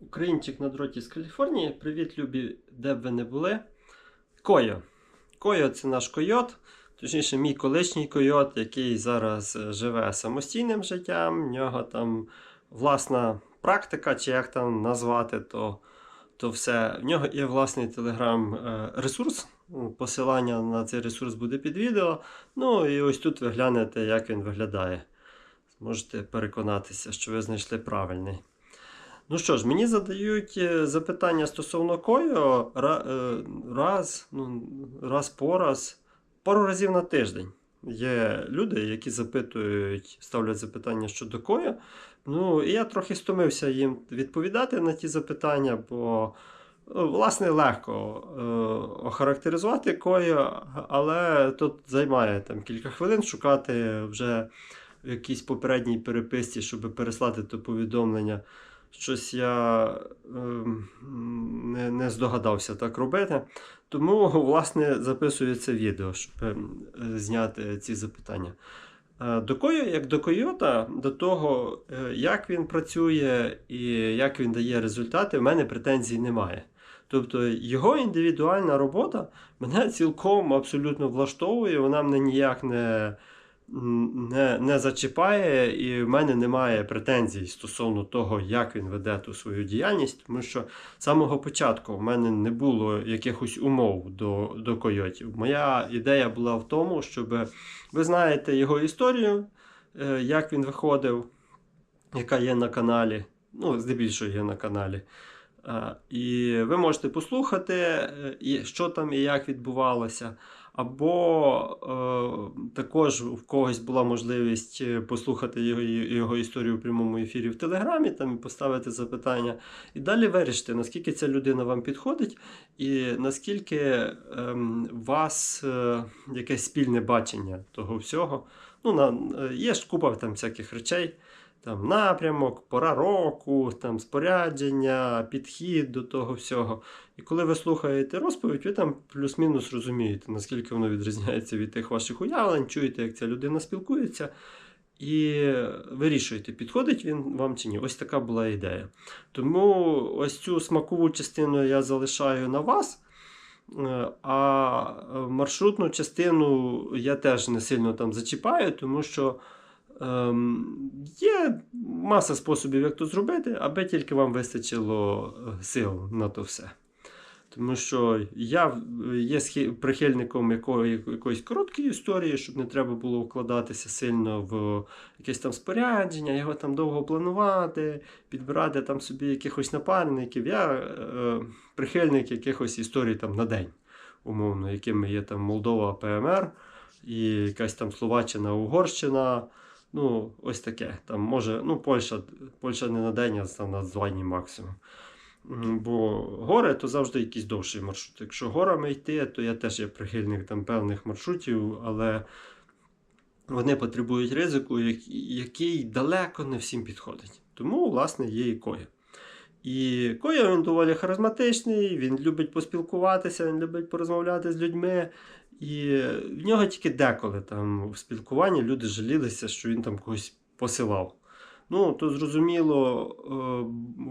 Українчик на дроті з Каліфорнії. Привіт, любі, де б ви не були. Койо. Койо це наш койот, точніше, мій колишній койот, який зараз е, живе самостійним життям. В нього там власна практика, чи як там назвати, то, то все. В нього є власний телеграм-ресурс. Посилання на цей ресурс буде під відео. Ну і ось тут ви глянете, як він виглядає. Зможете переконатися, що ви знайшли правильний. Ну що ж, мені задають е, запитання стосовно Койо е, раз, ну, раз по раз, пару разів на тиждень. Є люди, які запитують, ставлять запитання щодо Койо. Ну, і я трохи стомився їм відповідати на ті запитання, бо е, власне легко е, охарактеризувати Койо, але тут займає там кілька хвилин шукати вже в якійсь попередній переписці, щоб переслати то повідомлення щось я ем, не, не здогадався так робити. Тому, власне, записую це відео, щоб е, зняти ці запитання. Е, До Койо, як до Койота, до того, е, як він працює і як він дає результати, в мене претензій немає. Тобто його індивідуальна робота мене цілком абсолютно влаштовує, вона мене ніяк не, не, не зачіпає, і в мене немає претензій стосовно того, як він веде ту свою діяльність, тому що з самого початку в мене не було якихось умов до, до койотів. Моя ідея була в тому, щоб ви знаєте його історію, е, як він виходив, яка є на каналі. Ну, здебільшого є на каналі. Е, І ви можете послухати, е, що там і як відбувалося. Або е, також в когось була можливість е, послухати його, його історію в прямому ефірі в Телеграмі, там і поставити запитання. І далі вирішити, наскільки ця людина вам підходить, і наскільки у вас е, якесь спільне бачення того всього. Ну, на, е, є ж купа там всяких речей. Там напрямок, пора року, там спорядження, підхід до того всього. І коли ви слухаєте розповідь, ви там плюс-мінус розумієте, наскільки воно відрізняється від тих ваших уявлень, чуєте, як ця людина спілкується, і вирішуєте, підходить він вам чи ні. Ось така була ідея. Тому ось цю смакову частину я залишаю на вас. Е, А маршрутну частину я теж не сильно там зачіпаю, тому що є маса способів, як то зробити, аби тільки вам вистачило е, сил на то все. Тому що я є прихильником якої, якоїсь короткої історії, щоб не треба було вкладатися сильно в якесь там спорядження, його там довго планувати, підбирати там собі якихось напарників. Я е, прихильник якихось історій там на день, умовно, якими є там Молдова, ПМР, і якась там Словаччина, Угорщина. Ну, ось таке. Там може, ну, Польща, Польща не на день, а там на два дні максимум. Бо гори то завжди якийсь довший маршрут. Якщо горами йти, то я теж є прихильник там певних маршрутів, але вони потребують ризику, який далеко не всім підходить. Тому, власне, є і коя. І Коя він доволі харизматичний, він любить поспілкуватися, він любить порозмовляти з людьми. І в нього тільки деколи там в спілкуванні люди жалілися, що він там когось посилав. Ну, то зрозуміло,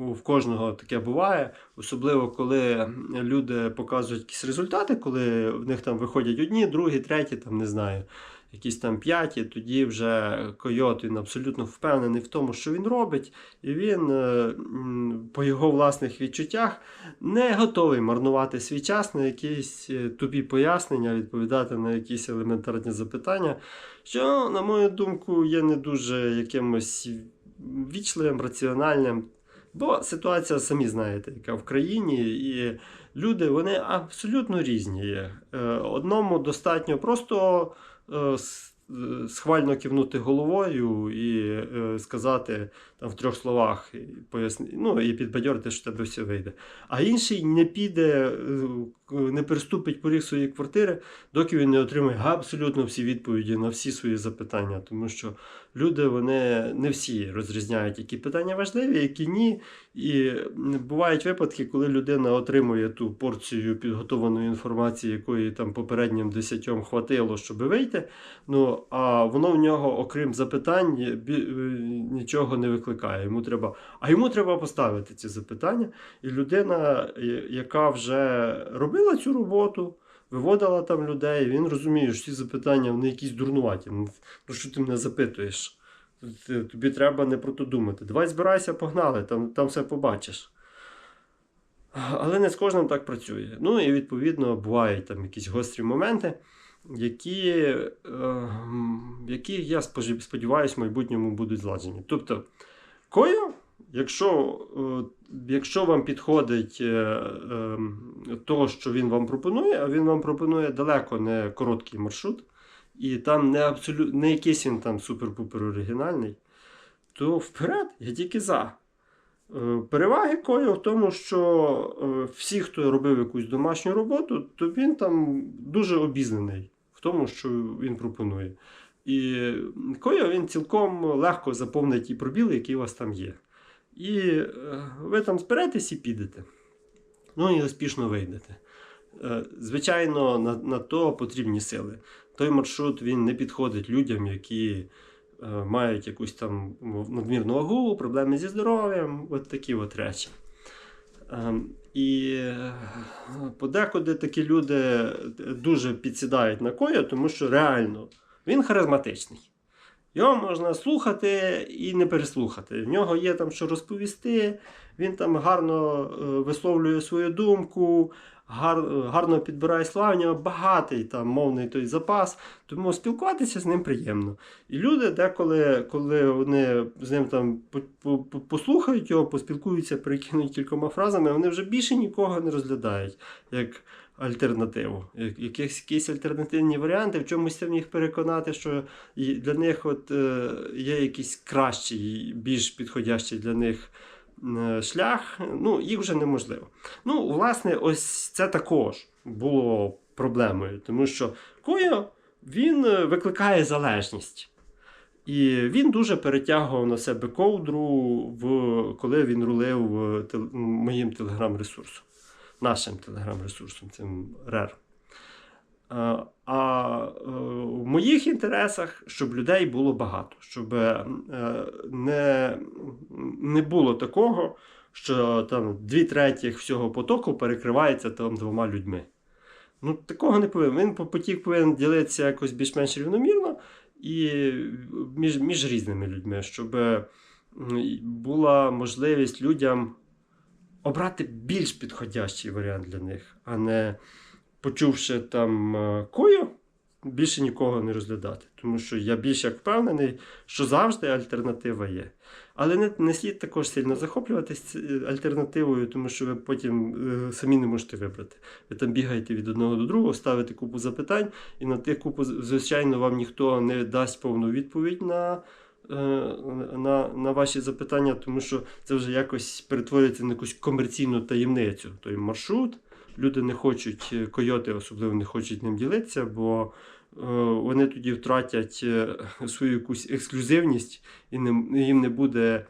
е, в кожного таке буває, особливо коли люди показують якісь результати, коли в них там виходять одні, другі, треті, там не знаю, якісь там п'яті, тоді вже койот він абсолютно впевнений в тому, що він робить, і він е, по його власних відчуттях не готовий марнувати свій час на якісь е, тупі пояснення, відповідати на якісь елементарні запитання, що, на мою думку, є не дуже якимось вічливим, раціональним. Бо ситуація, самі знаєте, яка в країні, і люди вони абсолютно різні. Е, Одному достатньо просто схвально кивнути головою і е, сказати там в трьох словах, поясни, ну і підбадьорити, що тебе все вийде. А інший не піде, е, не переступить поріг своєї квартири, доки він не отримає абсолютно всі відповіді на всі свої запитання. Тому що люди вони не всі розрізняють, які питання важливі, які ні. І бувають випадки, коли людина отримує ту порцію підготованої інформації, якої там попереднім десятьом хватило, щоб вийти. Ну а воно в нього, окрім запитань, е, нічого не викликає. Йому треба, а йому треба поставити ці запитання. І людина, яка вже робила цю роботу, виводила там людей, він розуміє, що ці запитання вони якісь дурнуваті. Ну ну, що ти мене запитуєш? Тобі треба не про то думати. Давай збирайся, погнали, там, там все побачиш. Але не з кожним так працює. Ну і відповідно бувають там якісь гострі моменти, які, е, які я сподіваюся, в майбутньому будуть зладжені. Тобто, кою, якщо, е, якщо вам підходить е, е, то, що він вам пропонує, а він вам пропонує далеко не короткий маршрут, і там не, абсолют, не якийсь він там супер-пупер оригінальний, то вперед, я тільки за. Е, Переваги Кою в тому, що всі, хто робив якусь домашню роботу, то він там дуже обізнаний в тому, що він пропонує. І Кою він цілком легко заповнить ті пробіли, які у вас там є. І е, ви там зберетесь і підете. Ну і успішно вийдете. Е, Звичайно, на, на то потрібні сили. Той маршрут він не підходить людям, які е, мають якусь там надмірну вагу, проблеми зі здоров'ям, от такі от речі. Ем, І е, подекуди такі люди дуже підсідають на коя, тому що реально він харизматичний. Його можна слухати і не переслухати. В нього є там що розповісти, він там гарно е, висловлює свою думку, гар, гарно підбирає слова, в нього багатий там мовний той запас, тому спілкуватися з ним приємно. І люди деколи, коли вони з ним там по- по- по- послухають його, поспілкуються, перекинуть кількома фразами, вони вже більше нікого не розглядають як альтернативу. Якісь, якісь альтернативні варіанти, в чомусь там їх переконати, що для них от, е, є якийсь кращий, більш підходящий для них шлях, ну, їх вже неможливо. Ну, власне, ось це також було проблемою, тому що Койо він е, викликає залежність. І він дуже перетягував на себе ковдру, в, коли він рулив е, моїм телеграм-ресурсом, нашим телеграм-ресурсом, цим RER. А, а е, в моїх інтересах, щоб людей було багато, щоб е, не, не було такого, що там дві третіх всього потоку перекривається там двома людьми. Ну, такого не повинно. Він по- потік повинен ділитися якось більш-менш рівномірно і між, між різними людьми, щоб була можливість людям обрати більш підходящий варіант для них, а не почувши там е, кою, більше нікого не розглядати. Тому що я більш як впевнений, що завжди альтернатива є. Але не, не слід також сильно захоплюватись альтернативою, тому що ви потім е, самі не можете вибрати. Ви там бігаєте від одного до другого, ставите купу запитань, і на тих купу, звичайно, вам ніхто не дасть повну відповідь на. е, На, на ваші запитання, тому що це вже якось перетворюється на якусь комерційну таємницю. Той маршрут. Люди не хочуть, е, койоти особливо не хочуть ним ділитися, бо е, вони тоді втратять е, свою якусь ексклюзивність і їм не буде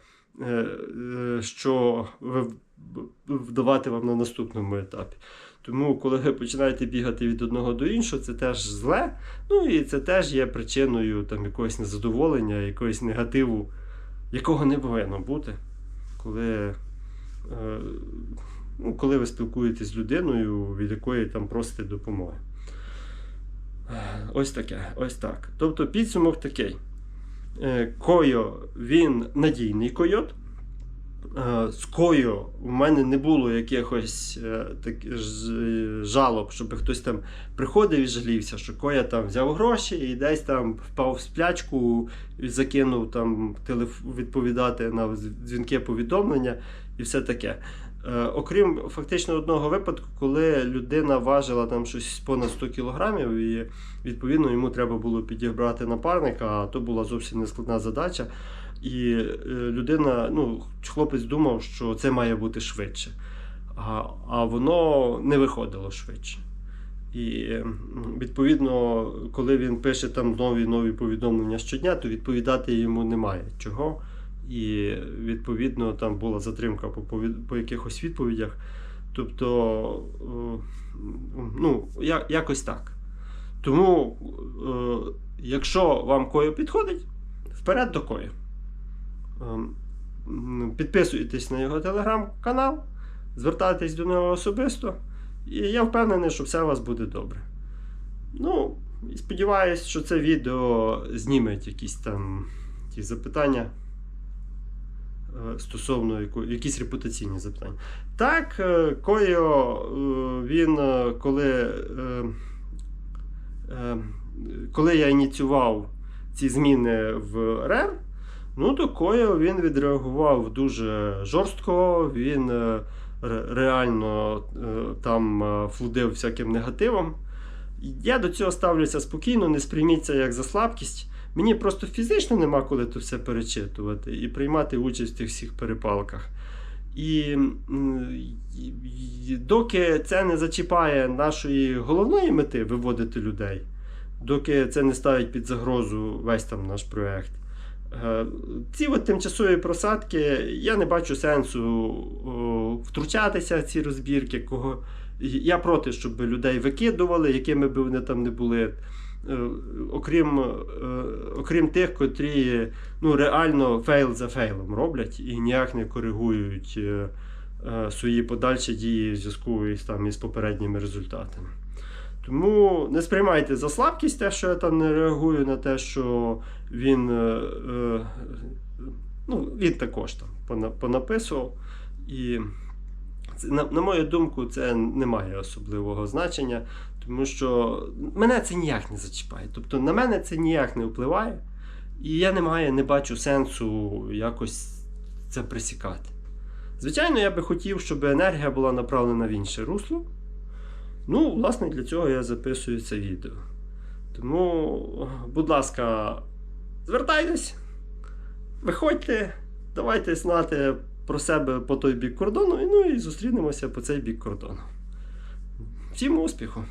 що вдавати вам на наступному етапі. Тому, коли ви починаєте бігати від одного до іншого, це теж зле. Ну і це теж є причиною там, якогось незадоволення, якогось негативу, якого не повинно бути, коли, ну, коли ви спілкуєтесь з людиною, від якої там просите допомоги. Ось таке, ось так. Тобто підсумок такий. Е, Койо він надійний койот. Е, З Койо у мене не було якихось е, так, жалоб, щоб хтось там приходив і жалівся, що Коя там взяв гроші і десь там впав в сплячку і закинув там телеф... відповідати на дзвінки повідомлення і все таке. Е, окрім фактично одного випадку, коли людина важила там щось понад 100 кілограмів, і відповідно йому треба було підібрати напарника, а то була зовсім нескладна задача. І е, людина, ну, хлопець думав, що це має бути швидше. а, а воно не виходило швидше. І відповідно, коли він пише там нові нові повідомлення щодня, то відповідати йому немає чого. І відповідно там була затримка по, по якихось відповідях. Тобто, е, ну, якось так. Тому, е, якщо вам кою підходить, вперед до кою. Ем, Підписуйтесь на його телеграм-канал, звертайтесь до нього особисто, і я впевнений, що все у вас буде добре. Ну, і сподіваюсь, що це відео зніметь якісь там ті запитання е, стосовно яко- якісь репутаційні запитання. Так, е, Койо, е, він е, коли, е, е, коли я ініціював ці зміни в РЕР, ну то Койо він відреагував дуже жорстко, він е, реально е, там е, флудив всяким негативом. Я до цього ставлюся спокійно, не сприйміть це як за слабкість. Мені просто фізично нема коли то все перечитувати і приймати участь в тих всіх перепалках. І, і- доки це не зачіпає нашої головної мети виводити людей, доки це не ставить під загрозу весь там наш проект. е, Ці от тимчасові просадки, я не бачу сенсу втручатися в ці розбірки. Кого... Я проти, щоб людей викидували, якими б вони там не були. Е, Окрім, е, окрім тих, котрі ну, реально фейл за фейлом роблять і ніяк не коригують е, свої подальші дії в зв'язку із, там, із попередніми результатами. Тому не сприймайте за слабкість те, що я там не реагую на те, що він, ну, він також там понаписував. І на, на мою думку, це не має особливого значення, тому що мене це ніяк не зачіпає. Тобто на мене це ніяк не впливає. І я не маю, не бачу сенсу якось це присікати. Звичайно, я би хотів, щоб енергія була направлена в інше русло. Ну, власне, для цього я записую це відео. Тому, будь ласка, звертайтесь, виходьте, давайте знати про себе по той бік кордону, ну і зустрінемося по цей бік кордону. Всім успіху!